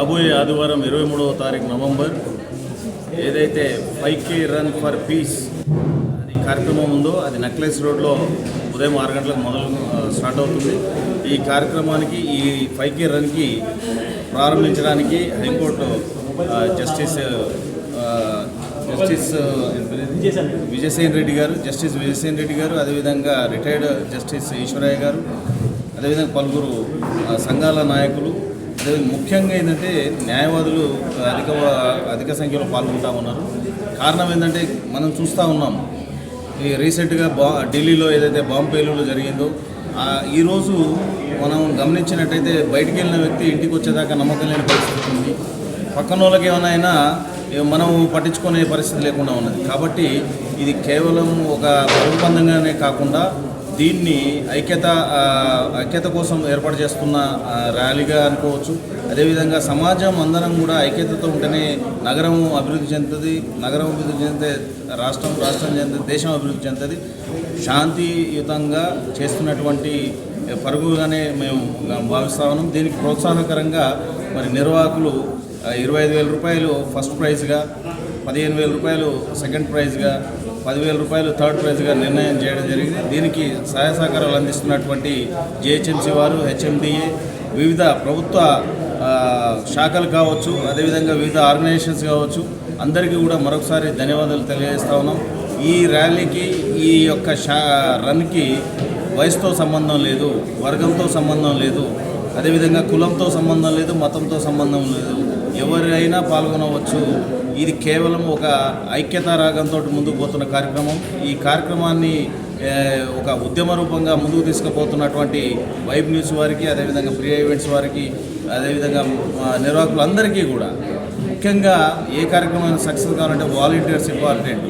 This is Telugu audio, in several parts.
రాబోయే ఆదివారం ఇరవై మూడవ తారీఖు నవంబర్. ఏదైతే five K run for peace కార్యక్రమం ఉందో అది నెక్లెస్ రోడ్లో ఉదయం ఆరు గంటలకు మొదలు స్టార్ట్ అవుతుంది. ఈ కార్యక్రమానికి ఈ ఫైవ్ కే రన్కి ప్రారంభించడానికి high court justice justice Vijaysen Reddy గారు జస్టిస్ విజయసేన్ రెడ్డి గారు అదేవిధంగా రిటైర్డ్ జస్టిస్ ఈశ్వరయ్య గారు అదేవిధంగా పలువురు సంఘాల నాయకులు ముఖ్యంగా ఏంటంటే న్యాయవాదులు అధిక అధిక సంఖ్యలో పాల్గొంటా ఉన్నారు. కారణం ఏంటంటే మనం చూస్తూ ఉన్నాం. ఈ రీసెంట్గా బా ఢిల్లీలో ఏదైతే బాంబు పేలులో జరిగిందో ఈరోజు మనం గమనించినట్టయితే బయటికి వెళ్ళిన వ్యక్తి ఇంటికి వచ్చేదాకా నమ్మకం లేని పరిస్థితి ఉంది. పక్కన వాళ్ళకి ఏమైనా అయినా మనం పట్టించుకునే పరిస్థితి లేకుండా ఉన్నది. కాబట్టి ఇది కేవలం ఒక పరుగు కాకుండా దీన్ని ఐక్యత ఐక్యత కోసం ఏర్పాటు చేస్తున్న ర్యాలీగా అనుకోవచ్చు. అదేవిధంగా సమాజం అందరం కూడా ఐక్యతతో ఉంటేనే నగరం అభివృద్ధి చెందుతుంది. నగరం అభివృద్ధి చెందితే రాష్ట్రం రాష్ట్రం చెందితే దేశం అభివృద్ధి చెందుతుంది. శాంతియుతంగా చేస్తున్నటువంటి పరుగుగానే మేము భావిస్తా ఉన్నాం. దీనికి ప్రోత్సాహకరంగా మరి నిర్వాహకులు ఇరవై ఐదు వేల రూపాయలు ఫస్ట్ ప్రైజ్గా పదిహేను వేల రూపాయలు సెకండ్ ప్రైజ్గా పదివేల రూపాయలు థర్డ్ ప్రైజ్గా నిర్ణయం చేయడం జరిగింది. దీనికి సహాయ సహకారాలు అందిస్తున్నటువంటి జిహెచ్ఎంసీ వారు హెచ్ఎండిఏ వివిధ ప్రభుత్వ శాఖలు కావచ్చు అదేవిధంగా వివిధ ఆర్గనైజేషన్స్ కావచ్చు అందరికీ కూడా మరొకసారి ధన్యవాదాలు తెలియజేస్తా ఉన్నాం. ఈ ర్యాలీకి ఈ యొక్క షా రన్కి వయసుతో సంబంధం లేదు వర్గంతో సంబంధం లేదు. అదేవిధంగా కులంతో సంబంధం లేదు మతంతో సంబంధం లేదు. ఎవరైనా పాల్గొనవచ్చు. ఇది కేవలం ఒక ఐక్యతా రాగంతో ముందుకు పోతున్న కార్యక్రమం. ఈ కార్యక్రమాన్ని ఒక ఉద్యమ రూపంగా ముందుకు తీసుకుపోతున్నటువంటి వైబ్ న్యూస్ వారికి అదేవిధంగా ప్రియా ఈవెంట్స్ వారికి అదేవిధంగా నిర్వాహకులందరికీ కూడా ముఖ్యంగా ఏ కార్యక్రమం సక్సెస్ కావాలంటే వాలంటీర్స్ ఇంపార్టెంట్.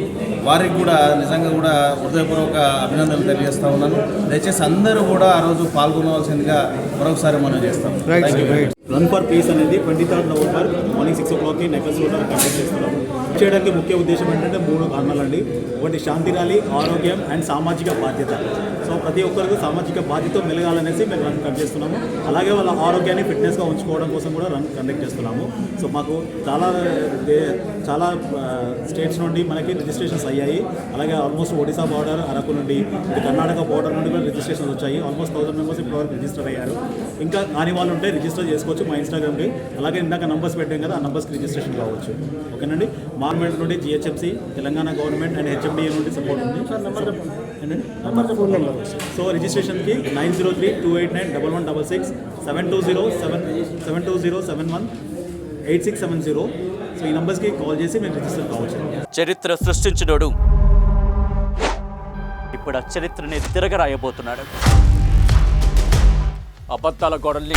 వారికి కూడా నిజంగా కూడా హృదయపూర్వక అభినందనలు తెలియజేస్తా ఉన్నాను. దయచేసి అందరూ కూడా ఆ రోజు పాల్గొనవలసిందిగా మరొకసారి మనం చేస్తాం. రన్ ఫర్ పీస్ అనేది twenty third November morning six ఓ క్లాక్కి నెక్లెస్ ఓటర్ కండక్ట్ చేస్తున్నాము చేయడానికి ముఖ్య ఉద్దేశం ఏంటంటే మూడు కారణాలండి. ఒకటి శాంతి ర్యాలీ ఆరోగ్యం అండ్ సామాజిక బాధ్యత. సో ప్రతి ఒక్కరికి సామాజిక బాధ్యత మెలగాలనేసి మేము రన్ కండక్ట్ చేస్తున్నాము. అలాగే వాళ్ళ ఆరోగ్యాన్ని ఫిట్నెస్గా ఉంచుకోవడం కోసం కూడా రన్ కండక్ట్ చేస్తున్నాము. సో మాకు చాలా చాలా స్టేట్స్ నుండి మనకి రిజిస్ట్రేషన్స్ అయ్యాయి. అలాగే ఆల్మోస్ట్ ఒడిశా బార్డర్ అరకు నుండి కర్ణాటక బార్డర్ నుండి కూడా రిజిస్ట్రేషన్స్ వచ్చాయి. ఆల్మోస్ట్ థౌసండ్ మెంబర్స్ ఇప్పటివరకు రిజిస్టర్ అయ్యారు. ఇంకా కాని వాళ్ళు ఉంటే రిజిస్టర్ చేసుకోవచ్చు. మా ఇన్స్టాగ్రామ్కి అలాగే ఇందాక నంబర్స్ పెట్టాం కదా ఆ నంబర్స్కి రిజిస్ట్రేషన్ కావచ్చు. ఓకేనండి? మార్మెంట్ నుండి GHMC Telangana government and HMDA నుండి సపోర్ట్ ఉంది. So రిజిస్ట్రేషన్కి nine zero three two eight nine double one double six seven two zero seven seven two zero seven one eight six seven zero so ఈ నెంబర్స్కి కాల్ చేసి మేము రిజిస్టర్ కావచ్చు. చరిత్ర సృష్టించినోడు. ఇప్పుడు ఆ చరిత్రని తిరగరాయబోతున్నాడు. అబద్ధాల గోడల్ని